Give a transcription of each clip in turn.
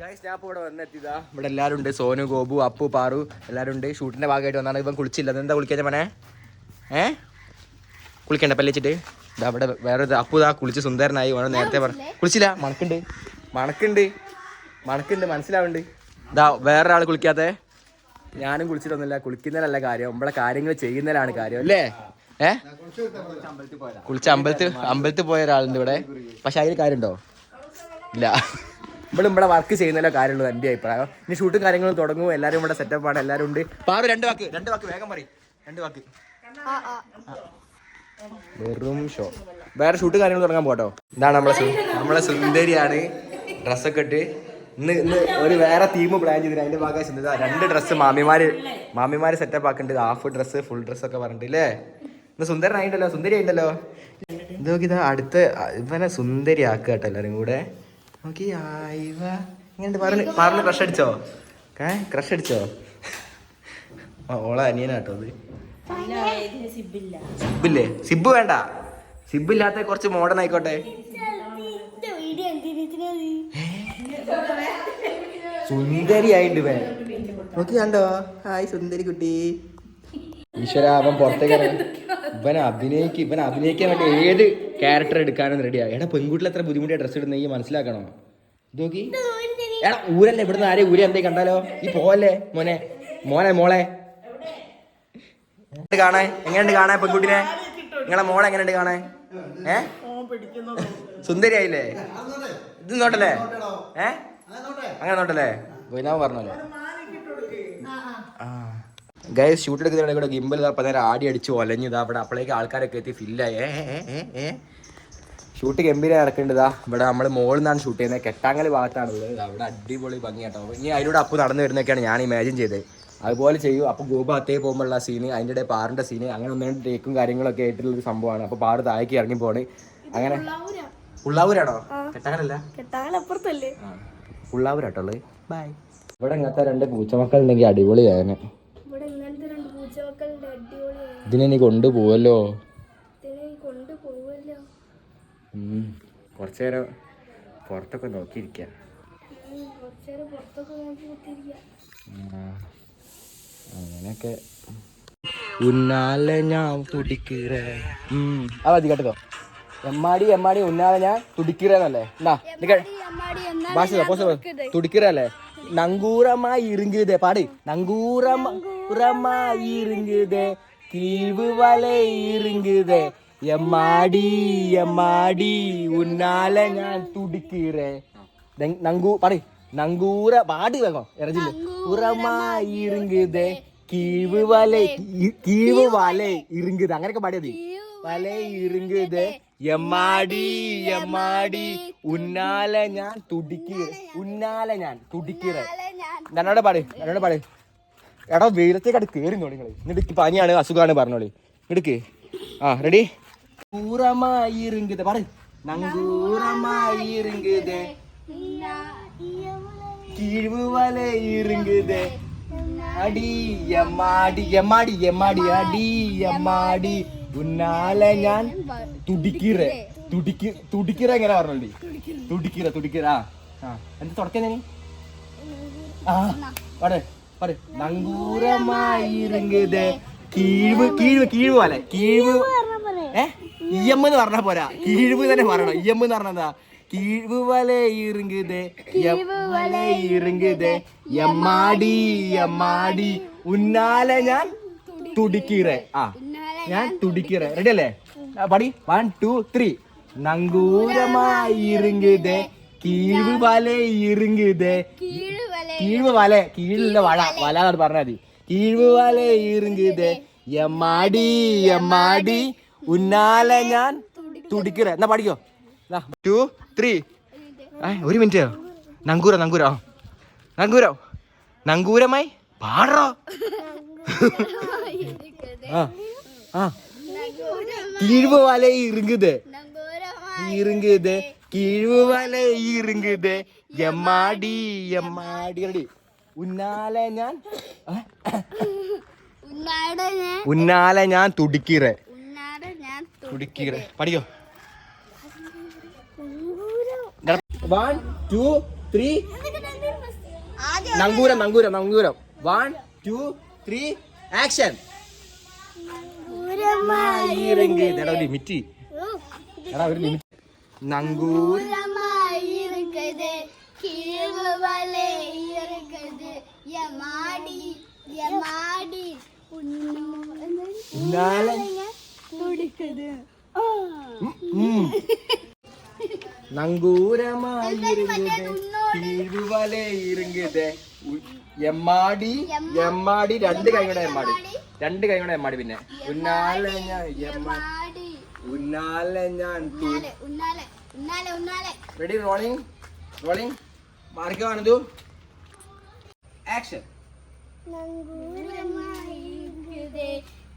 Guys ഞാൻ ഇപ്പോൾ ഇവിടെ വന്നെത്തിയതാ ഇവിടെ എല്ലാവരും ഉണ്ട്. സോനു ഗോപു അപ്പു പാറു എല്ലാവരും ഉണ്ട്. ഷൂട്ടിന്റെ ഭാഗമായിട്ട് വന്നാണ്. ഇവൻ കുളിച്ചില്ല. എന്താ കുളിക്കാൻ മനെ? ഏ? കുളിക്കണ്ട പല്ലിച്ചിട്ട് ഇതാ ഇവിടെ വേറെ അപ്പു ഇതാ കുളിച്ച് സുന്ദരനായി. ഓണം നേരത്തെ പറഞ്ഞു കുളിച്ചില്ല? മണക്കുണ്ട്. മണക്കുണ്ട്. മണക്കുണ്ട്. മനസ്സിലാവുന്നുണ്ട് ഇതാ വേറൊരാൾ കുളിക്കാത്തേ? ഞാനും കുളിച്ചിട്ടൊന്നുമില്ല. കുളിക്കുന്നതിലല്ല കാര്യം. നമ്മളെ കാര്യങ്ങൾ ചെയ്യുന്നതിലാണ് കാര്യം. അല്ലേ? ഏ? കുളിച്ച് അമ്പലത്തിൽ അമ്പലത്തിൽ പോയ ഒരാളുണ്ട് ഇവിടെ. പക്ഷെ അതിൽ കാര്യമുണ്ടോ? ഇല്ല. ഇവിടെ ഇവിടെ വർക്ക് ചെയ്യുന്നല്ലോ കാര്യമുള്ളൂ എന്റെ അഭിപ്രായം. ഇനി ഷൂട്ടും കാര്യങ്ങളും തുടങ്ങും. എല്ലാവരും ഇവിടെ സെറ്റപ്പ് ആണ്. എല്ലാവരും ഉണ്ട്. പാറു രണ്ട് വാക്ക് രണ്ട് വാക്ക് വേഗം പറയും. രണ്ട് വാക്ക്. വെറും ഷോ വേറെ ഷൂട്ട് കാര്യങ്ങൾ തുടങ്ങാൻ പോട്ടോ ഇതാണ് നമ്മളെ നമ്മളെ സുന്ദരിയാണ്. ഡ്രസ്സൊക്കെ ഇട്ട് ഇന്ന് ഇന്ന് ഒരു വേറെ തീം പ്ലാൻ ചെയ്തിട്ട് അതിന്റെ ഭാഗമായി രണ്ട് ഡ്രസ്സ് മാമിമാര് മാമിമാര് സെറ്റപ്പ് ആക്കേണ്ടത് ഹാഫ് ഡ്രസ്സ് ഫുൾ ഡ്രസ്സ് ഒക്കെ പറഞ്ഞിട്ട് ഇല്ലേ? ഇന്ന് സുന്ദരി ആയിട്ടല്ലോ ഇത് നോക്കി ഇതാ അടുത്ത ഇവനെ സുന്ദരി ആക്കുക കേട്ടോ എല്ലാരും കൂടെ. നോക്കി ആയിവ ഇങ്ങനെ പറഞ്ഞ് പറഞ്ഞ് ക്രഷ് അടിച്ചോ? ഏ ക്രഷ് അടിച്ചോ? ഓളെ അനിയനാട്ടോ അത്. സിബില്ലേ. സിബ് വേണ്ട. സിബ് ഇല്ലാത്ത കുറച്ച് മോഡേൺ ആയിക്കോട്ടെ. സുന്ദരി ആയിട്ട് വേ. നോക്കി കണ്ടോ? ഹായ് സുന്ദരി കുട്ടി. ഈശ്വര അവൻ പുറത്തേക്ക് ഇവൻ അഭിനയിക്ക് ഇവൻ അഭിനയിക്കാൻ വേണ്ടി ഏത് ക്യാരക്ടർ എടുക്കാനും റെഡിയാ എടാ പെൺകുട്ടികൾ എത്ര ബുദ്ധിമുട്ടിയ ഡ്രസ്സ് ഇടുന്ന ഈ മനസ്സിലാക്കണോ? നോക്കി. എടാ ഊരല്ലേ ഇവിടുന്ന്? ആരെയും ഊരി എന്തേ കണ്ടാലോ? ഈ പോവല്ലേ മോനെ? മോനെ മോളെ? കാണേ കാണാൻ? എങ്ങനെയുണ്ട് കാണാൻ പെൺകുട്ടിനെ? നിങ്ങളെ മോളെ എങ്ങനെയുണ്ട് കാണാൻ? ഏ? സുന്ദരിയായില്ലേ? ഇത് നോട്ടല്ലേ ഏ? അങ്ങനെ നോട്ടല്ലേ പോയി ഞാൻ പറഞ്ഞല്ലോ ഗൈസ് ഷൂട്ട് എടുക്കുന്നതിനിടെ കൂടെ ഗിംബൽ ഇതാ നേരം ആടി അടിച്ച് ഒലഞ്ഞു ഇതാ അവിടെ അപ്പോഴേക്ക് ആൾക്കാരൊക്കെ എത്തി ഫില്ലായി ഷൂട്ട് ഗംഭീരം നടക്കേണ്ടതാ ഇവിടെ നമ്മൾ മോളിൽ നിന്നാണ് ഷൂട്ട് ചെയ്യുന്നത്. കെട്ടാങ്കലി ഭാഗത്താണ് ഉള്ളത് അവിടെ അടിപൊളി ഭംഗി കേട്ടോ. ഇനി അതിലൂടെ അപ്പ് നടന്നു വരുന്നൊക്കെയാണ് ഞാൻ ഇമാജിൻ ചെയ്തത്. അതുപോലെ ചെയ്യും. അപ്പോൾ ഗോപ അത്തേ പോകുമ്പോഴുള്ള സീന് അതിന്റെ ഇടയിൽ പാറിന്റെ സീന് അങ്ങനെ ഒന്നും ടേക്കും കാര്യങ്ങളൊക്കെ ആയിട്ടുള്ള ഒരു സംഭവമാണ്. അപ്പോൾ പാറ് താഴേക്ക് ഇറങ്ങി പോണ്. അങ്ങനെ. ഉള്ളാവൂരാണോ കെട്ടാങ്ങലല്ല? ഉള്ളാവൂരാട്ടോ ബൈ ഇവിടെ ഇങ്ങനത്തെ രണ്ട് പൂച്ചമക്കൾ ഉണ്ടെങ്കിൽ അടിപൊളിയാണ് ഇവിടെ ഇങ്ങനത്തെ രണ്ട് പൂച്ചമക്കളുടെ അടിപൊളിയാണ് ഇതിനെ കൊണ്ടുപോവല്ലോ. കൊറച്ചേരം നേരം പുറത്തൊക്കെ നോക്കിയിരിക്കാം അങ്ങനെയൊക്കെ. ഉന്നാലെ ഞാൻ തുടിക്കറേ. അതാ കേട്ടോ എമ്മാടി എമ്മാടി ഉന്നാലെ ഞാൻ തുടിക്കറേന്നല്ലേ? തുടിക്കറല്ലേ? നങ്കൂറമായി ഇറങ്ങിയതേ പാടി. നങ്കൂറമായി புறமா இருங்குதே தீவு வலை இருங்குதே. எம்மாடி எம்மாடி உன்னால நான் துடிக்கிறேன். நங்கு பாடு நங்கூர பாடு வேகம் இறஞ்சில புறமா இருங்குதே கீவு வலை கீவு வலை இருங்குது. அங்கே பாடியது வலை இருங்குது. എമ്മാടി എമ്മാടി ഉന്നാലെ ഞാൻ തുടിക്കുക ഉന്നാലെ ഞാൻ തുടിക്കുക ഞാനോട് പാട് ഞാനോട് പാട് എടാ വെയിലത്തേക്കാട് കയറിന്നോ നിങ്ങൾ എന്നിട്ട് പനിയാണ് അസുഖമാണ് പറഞ്ഞോളി. എടുക്ക് ആ റെഡി പൂരമായി ഞാൻ തുടിക്കിറേ. തുടിക്കി എങ്ങനെ പറഞ്ഞോണ്ടി തുടിക്കിറ തുടിക്കിറ. ആ എന്താ തുടക്കം ആ അവിടെ പറയൂ. നങ്കൂരമായിരുന്നത് കീഴ്വ് കീഴ്വ് കീഴ്വ് പോലെ. കീഴ്വ് ഏ? ഇ എന്ന് പറഞ്ഞാ പോരാ. കീഴ്വ് തന്നെ പറയണം ഇ എന്ന് പറഞ്ഞാ കീഴ്വ് വലെ ഇറുങ്കുത് വലെ ഇറുങ്കുത് എമ്മാടി എമ്മാടി ഉന്നാലെ ഞാൻ തുടിക്കീറേ. ആ ഞാൻ തുടിക്കീറേ. റെഡി അല്ലേ പടി. One two three. നങ്കൂരമായി ഇറുങ്കുത് കീഴ്വ് കീഴ് വല കീഴിലെ വള വല. എന്നാണ് പറഞ്ഞാൽ മതി. കീഴ് വല ഈറുങ്കിത് എമ്മാടി എമ്മാടി ഉന്നാലെ ഞാൻ തുടിക്കിറ എന്നാ പഠിക്കോ ടു ത്രീ ഒരു മിനിറ്റ്. നങ്കൂര നങ്കൂര? നങ്കൂര? നങ്കൂരമായി പാടോ ആ ആ. വല ഇറുങ്കുത് ഇറുങ്കുത് കീഴ്വ് വല ഇറുങ്കുത് യമാടി യമാടി ഉന്നാലെ ഞാൻ ഉന്നാലെ ഞാൻ തുടിക്കീറേ. തുടിക്കീറേ. പഠിക്കോ. വൺ ടു ത്രീ നങ്കൂരം നങ്കൂരം നങ്കൂരം. വൺ ടു ത്രീ ആക്ഷൻ ഒരു എടാ ഒരു നങ്കൂരം கீழ்வு வலை இருக்குது யமாடி யமாடி ഉന്നാലൻ துடிக்குது നങ്കൂരമായിരുന്നത് ഇരുങ്ങത് എമ്മാടി എമ്മാടി രണ്ട് കൈയുടെ എമ്മാടി രണ്ട് കൈയുടെ എമ്മാടി പിന്നെ ഉന്നാലെ ഞാൻ എമ്മ- யமாடி ഉന്നാലെ ഞാൻ உன்னாலே உன்னாலே உன்னாலே உன்னாலே റെഡി റോളിംഗ് റോളിംഗ് മാറിക്കുവാണതു ആക്ഷൻ இருக்குது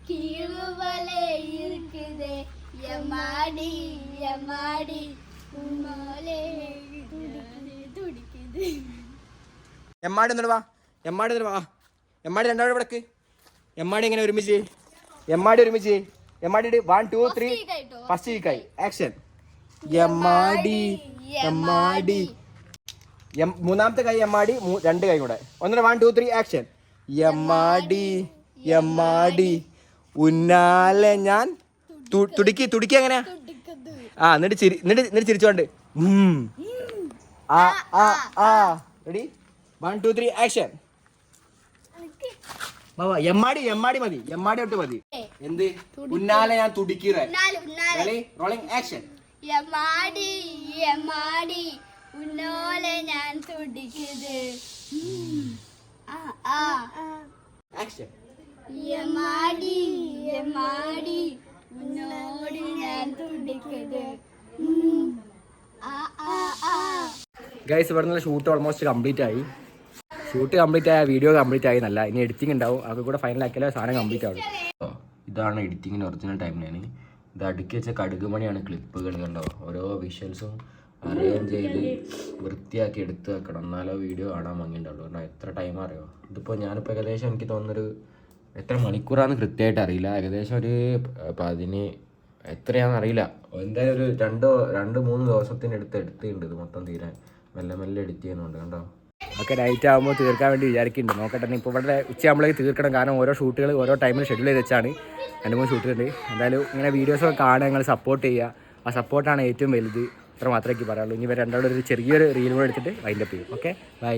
கீழ்வு வலை இருக்குது யமாடி யமாடி உன்னாலே துடிக்குது എമ്മാടി എന്നിട്ട് വാ എമ്മാടി എന്നിട്ട് വാ എമ്മാടി രണ്ടാമത് വിടക്ക് എമ്മാടി എങ്ങനെ ഒരുമിച്ച് എമ്മാടി ഒരുമിച്ച് എമ്മാടി വൺ ടു ത്രീ കേട്ടോ ഫസ്റ്റ് ഈ കൈ ആക്ഷൻ എമ്മാടി എമ്മാടി എം- മൂന്നാമത്തെ കൈ എമ്മാടി രണ്ട് കൈ കൂടെ. ഒന്നര വൺ ടു ത്രീ ആക്ഷൻ എമ്മാടി എമ്മാടി ഉന്നാലെ ഞാൻ തുടുക്കി തുടുക്കി എങ്ങനെയാ? ആ എന്നിട്ട് ചിരി എന്നിട്ട് എന്നിട്ട് ചിരിച്ചോണ്ട്. ആ ആ ആ. Ready one two three action എമ്മാടി എമ്മാടി മതി. എമ്മാടി ഒട്ട് മതി. എന്ത്? ഉന്നാലെ ഞാൻ തുടിക്കറേ. റോളിംഗ് ആക്ഷൻ എമ്മാടി യമാടി ഉന്നോലെ ഞാൻ തുടിക്കത് ആ ആ. ആക്ഷൻ യമാടി യമാടി ഉന്നോട് ഞാൻ തുടിക്കത് ആ ആ ആ. ഗൈസ് ഇവിടെ നിന്ന് ഷൂട്ട് ഓൾമോസ്റ്റ് കംപ്ലീറ്റ് ആയി. ഷൂട്ട് കംപ്ലീറ്റ് ആയ വീഡിയോ കംപ്ലീറ്റ് ആയി നല്ല ഇനി എഡിറ്റിംഗ് ഉണ്ടാവും. അതൊക്കെ കൂടെ ഫൈനൽ ആക്കിയാലേ സാധനം കംപ്ലീറ്റ് ആവും ഇതാണ് എഡിറ്റിങ്ങിന് ഒറിജിനൽ ടൈം ഞാൻ ഇത് അടുക്കി വെച്ച കടുകുമണിയാണ് ക്ലിപ്പുകൾ കണ്ടോ? ഓരോ വിഷ്വൽസും അറേഞ്ച് ചെയ്ത് വൃത്തിയാക്കി എടുത്ത് വെക്കണം. എന്നാലോ വീഡിയോ കാണാൻ ഭംഗിയുണ്ടാവുള്ളൂ. കാരണം എത്ര ടൈം അറിയോ? ഇതിപ്പോൾ ഞാനിപ്പോൾ ഏകദേശം എനിക്ക് തോന്നുന്നൊരു എത്ര മണിക്കൂറാന്ന് കൃത്യമായിട്ട് അറിയില്ല. ഏകദേശം ഒരു പതിന് എത്രയാണെന്ന് അറിയില്ല. എന്തായാലും ഒരു രണ്ടോ രണ്ട് മൂന്ന് ദിവസത്തിന് അടുത്ത് എടുത്തിട്ടുണ്ട് ഇത് മൊത്തം തീരാൻ. മെല്ലെ മെല്ലെ എഡിറ്റ് ചെയ്യുന്നുണ്ട്. കണ്ടോ? ഒക്കെ നൈറ്റ് ആകുമ്പോൾ തീർക്കാൻ വേണ്ടി വിചാരിക്കുന്നുണ്ട്. നോക്കട്ടെ ഇപ്പോൾ ഇവിടെ ഉച്ചയാകുമ്പോഴേക്ക് തീർക്കണം. കാരണം ഓരോ ഷൂട്ടുകൾ ഓരോ ടൈമിൽ ഷെഡ്യൂൾ ചെയ്ത് വെച്ചാണ് രണ്ട് മൂന്ന് ഷൂട്ടുണ്ട് എന്തായാലും ഇങ്ങനെ വീഡിയോസൊക്കെ കാണാൻ നിങ്ങൾ സപ്പോർട്ട് ചെയ്യുക. ആ സപ്പോർട്ടാണ് ഏറ്റവും വലുത്. അത്ര മാത്രമേ എനിക്ക് പറയാനുള്ളൂ. ഇനി ഇവർ രണ്ടാളും ഒരു ചെറിയൊരു റീൽ കൂടെ എടുത്തിട്ട് വൈൻഡപ്പ് ചെയ്യും. Okay bye